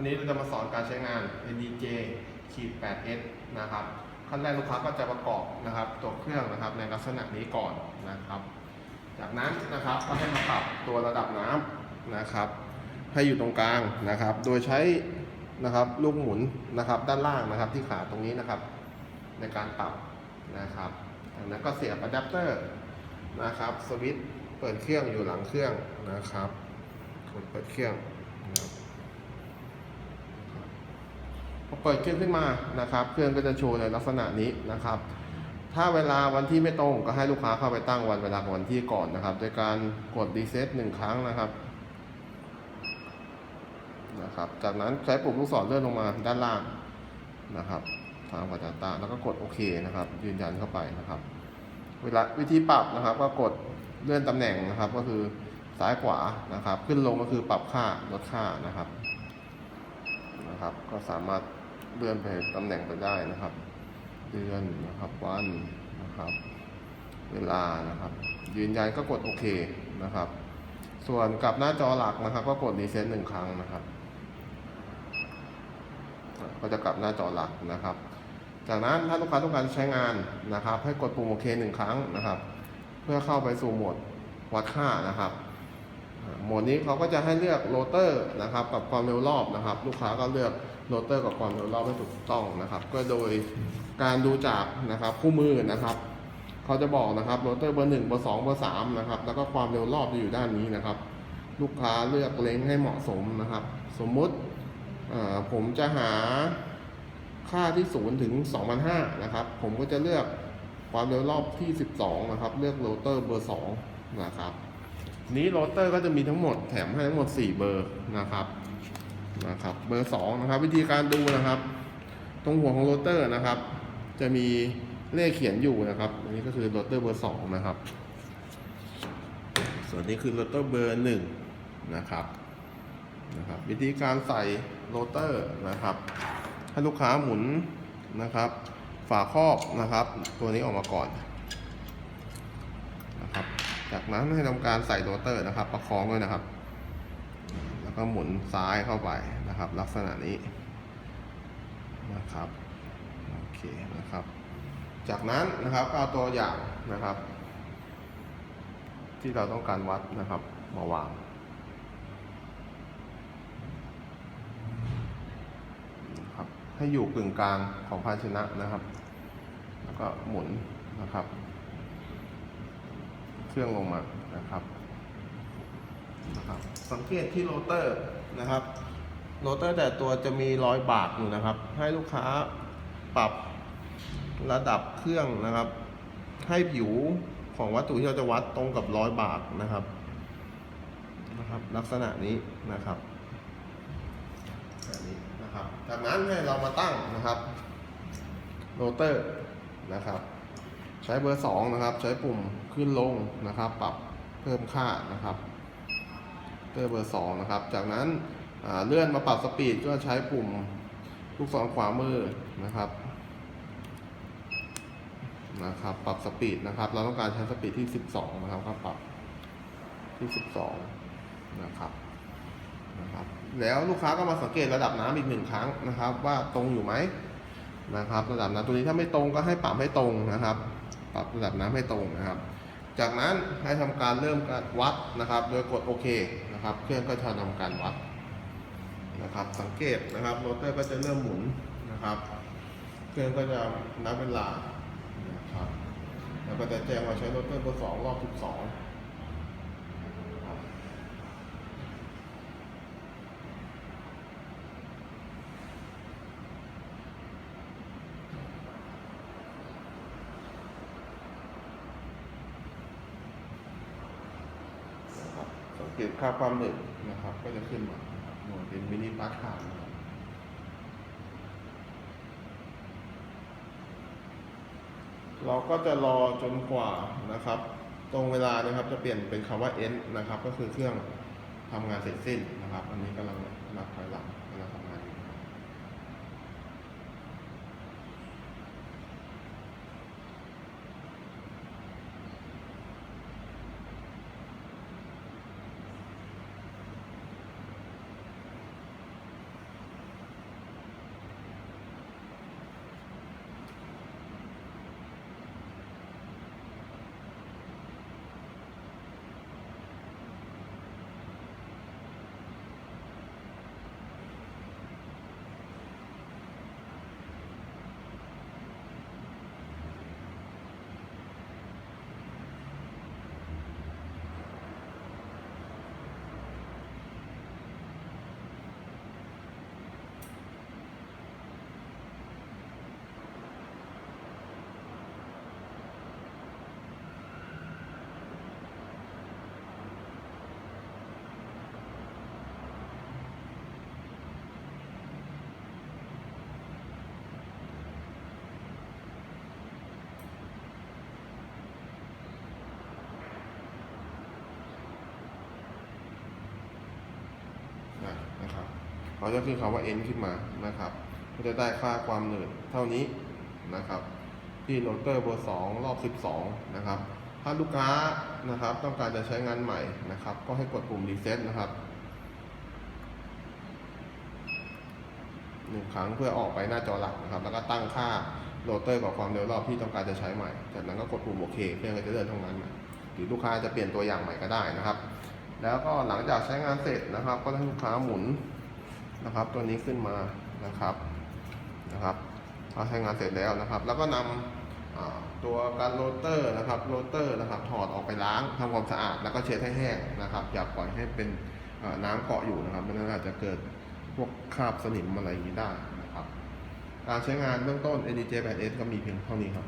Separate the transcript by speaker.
Speaker 1: วันนี้เราจะมาสอนการใช้งาน NDJ ขีด 8S นะครับ ขั้นแรกลูกค้าก็จะประกอบนะครับ ตัวเครื่องนะครับในลักษณะนี้ก่อนนะครับ จากนั้นนะครับก็ให้มาปรับตัวระดับน้ำนะครับ ให้อยู่ตรงกลางนะครับ โดยใช้นะครับลูกหมุนนะครับด้านล่างนะครับที่ขาตรงนี้นะครับ ในการปรับนะครับจากนั้นก็เสียบอะแดปเตอร์นะครับสวิตช์เปิดเครื่องอยู่หลังเครื่องนะครับกดเปิดเครื่องนะครับ พอเปิดเครื่องขึ้นมานะครับ เครื่องก็จะโชว์ในลักษณะนี้นะครับ ถ้าเวลาวันที่ไม่ตรงก็ให้ลูกค้าเข้าไปตั้งวันเวลาของวันที่ก่อนนะครับโดยการกดรีเซ็ตหนึ่งครั้งนะครับนะครับ จากนั้นใช้ปุ่มลูกศรเลื่อนลงมาด้านล่างนะครับทางปัจจาแล้วก็กดโอเคนะครับ ยืนยันเข้าไปนะครับ เวลาวิธีปรับนะครับ ก็กดเลื่อนตำแหน่งนะครับ ก็คือซ้ายขวานะครับ ขึ้นลงก็คือปรับค่าลดค่านะครับนะครับ ก็สามารถ เลื่อนไปตำแหน่งไปได้นะครับ เดือนนะครับวันนะครับ เวลานะครับ ยืนยันก็กดโอเคนะครับ ส่วนกลับหน้าจอหลักนะครับ ก็กดรีเซ็ตหนึ่งครั้งนะครับ ก็จะกลับหน้าจอหลักนะครับ จากนั้นถ้าลูกค้าต้องการใช้งานนะครับ ให้กดปุ่มโอเคหนึ่งครั้งนะครับ เพื่อเข้าไปสู่โหมดวัดค่านะครับ โหมดนี้เขาก็จะให้เลือกโรเตอร์นะครับกับความเร็วรอบนะครับ ลูกค้าก็เลือกโรเตอร์กับความเร็วรอบให้ถูกต้องนะครับ ก็โดยการดูจากนะครับคู่มือนะครับเขาจะบอกนะครับโรเตอร์เบอร์หนึ่งเบอร์สองเบอร์สามนะครับแล้วก็ความเร็วรอบจะอยู่ด้านนี้นะครับ ลูกค้าเลือกเล้งให้เหมาะสมนะครับ สมมุติผมจะหาค่าที่0ถึง2,500นะครับ ผมก็จะเลือกความเร็วรอบที่12นะครับ เลือกโรเตอร์เบอร์2นะครับ นี้โรเตอร์ก็จะมีทั้งหมดแถมให้ทั้งหมด 4 เบอร์นะครับนะครับ เบอร์2นะครับ วิธีการดูนะครับ ตรงหัวของโรเตอร์นะครับ จะมีเลขเขียนอยู่นะครับอันนี้ก็คือโรเตอร์เบอร์2นะครับ ส่วนนี้คือโรเตอร์เบอร์1นะครับนะครับ วิธีการใส่โรเตอร์นะครับให้ลูกค้าหมุนนะครับ ฝาครอบนะครับ ตัวนี้ออกมาก่อน จากนั้นให้ทำการใส่โรเตอร์นะครับ ประคองด้วยนะครับ แล้วก็หมุนซ้ายเข้าไปนะครับ ลักษณะนี้นะครับโอเคนะครับ จากนั้นนะครับเอาตัวอย่างนะครับ ที่เราต้องการวัดนะครับมาวางนะครับให้อยู่กึ่งกลางของภาชนะนะครับ แล้วก็หมุนนะครับ เครื่องลงมานะครับนะครับ สังเกตที่โรเตอร์นะครับโรเตอร์แต่ตัวจะมีรอยบากอยู่นะครับ ให้ลูกค้าปรับระดับเครื่องนะครับ ให้ผิวของวัตถุที่เราจะวัดตรงกับรอยบากนะครับนะครับ ลักษณะนี้นะครับแบบนี้นะครับ จากนั้นให้เรามาตั้งนะครับโรเตอร์นะครับ ใช้เบอร์ 2 นะครับ ใช้ปุ่มขึ้นลงนะครับ ปรับเพิ่มค่านะครับเตอร์เบอร์ 2 นะครับ จากนั้นเลื่อนมาปรับสปีดก็ใช้ปุ่มลูกศรขวามือนะครับนะครับ ปรับสปีดนะครับ เราต้องการใช้สปีดที่ 12 นะครับก็ปรับที่ 12 นะครับนะครับ แล้วลูกค้าก็มาสังเกตระดับน้ำอีกหนึ่งครั้งนะครับ ว่าตรงอยู่ไหมนะครับ ระดับน้ำตัวนี้ถ้าไม่ตรงก็ให้ปรับให้ตรงนะครับ ปรับระดับน้ำให้ตรงนะครับ จากนั้นให้ทำการเริ่มการวัดนะครับ โดยกดโอเคนะครับ เครื่องก็จะทำการวัดนะครับ สังเกตนะครับโรเตอร์ก็จะเริ่มหมุนนะครับ เครื่องก็จะนับเวลานะครับแล้วก็จะแจ้งว่าใช้โรเตอร์เบอร์สองรอบสิบสอง นะครับ สังเกตค่าความหนึบนะครับ ก็จะขึ้นมานะครับหน่วยเป็นมินิพาร์คาร์เราก็จะรอจนกว่านะครับ ตรงเวลานะครับจะเปลี่ยนเป็นคำว่า end นะครับ ก็คือเครื่องทำงานเสร็จสิ้นนะครับ อันนี้กำลังนับถอยหลังกำลังทำงาน อยู่นะครับจะขึ้นคำว่า n ขึ้นมานะครับ ก็จะได้ค่าความหนืดเท่านี้นะครับ ที่โรเตอร์เบอร์2รอบ 12 นะครับ ถ้าลูกค้านะครับ ต้องการจะใช้งานใหม่นะครับ ก็ให้กดปุ่มรีเซ็ตนะครับหนึ่งครั้งเพื่อออกไปหน้าจอหลักนะครับ แล้วก็ตั้งค่าโรเตอร์กับความเร็วรอบที่ต้องการจะใช้ใหม่ จากนั้นก็กดปุ่มโอเคเครื่อจะเดินทำงานใหม่หรือลูกค้าจะเปลี่ยนตัวอย่างใหม่ก็ได้นะครับ แล้วก็หลังจากใช้งานเสร็จนะครับ ก็ให้ลูกค้าหมุน นะครับ ตัวนี้ขึ้นมานะครับนะครับพอใช้งานเสร็จแล้วนะครับ แล้วก็นำอ่าตัวการโรเตอร์นะครับโรเตอร์นะครับถอดออกไปล้างทำความสะอาดแล้วก็เช็ดให้แห้งนะครับ อย่าปล่อยให้เป็นน้ำเกาะอยู่นะครับไม่งั้นอาจจะเกิดพวกคราบสนิมอะไรอย่างนี้ได้นะครับ การใช้งานเบื้องต้น ADJ 8S ก็มีเพียงเท่านี้ครับ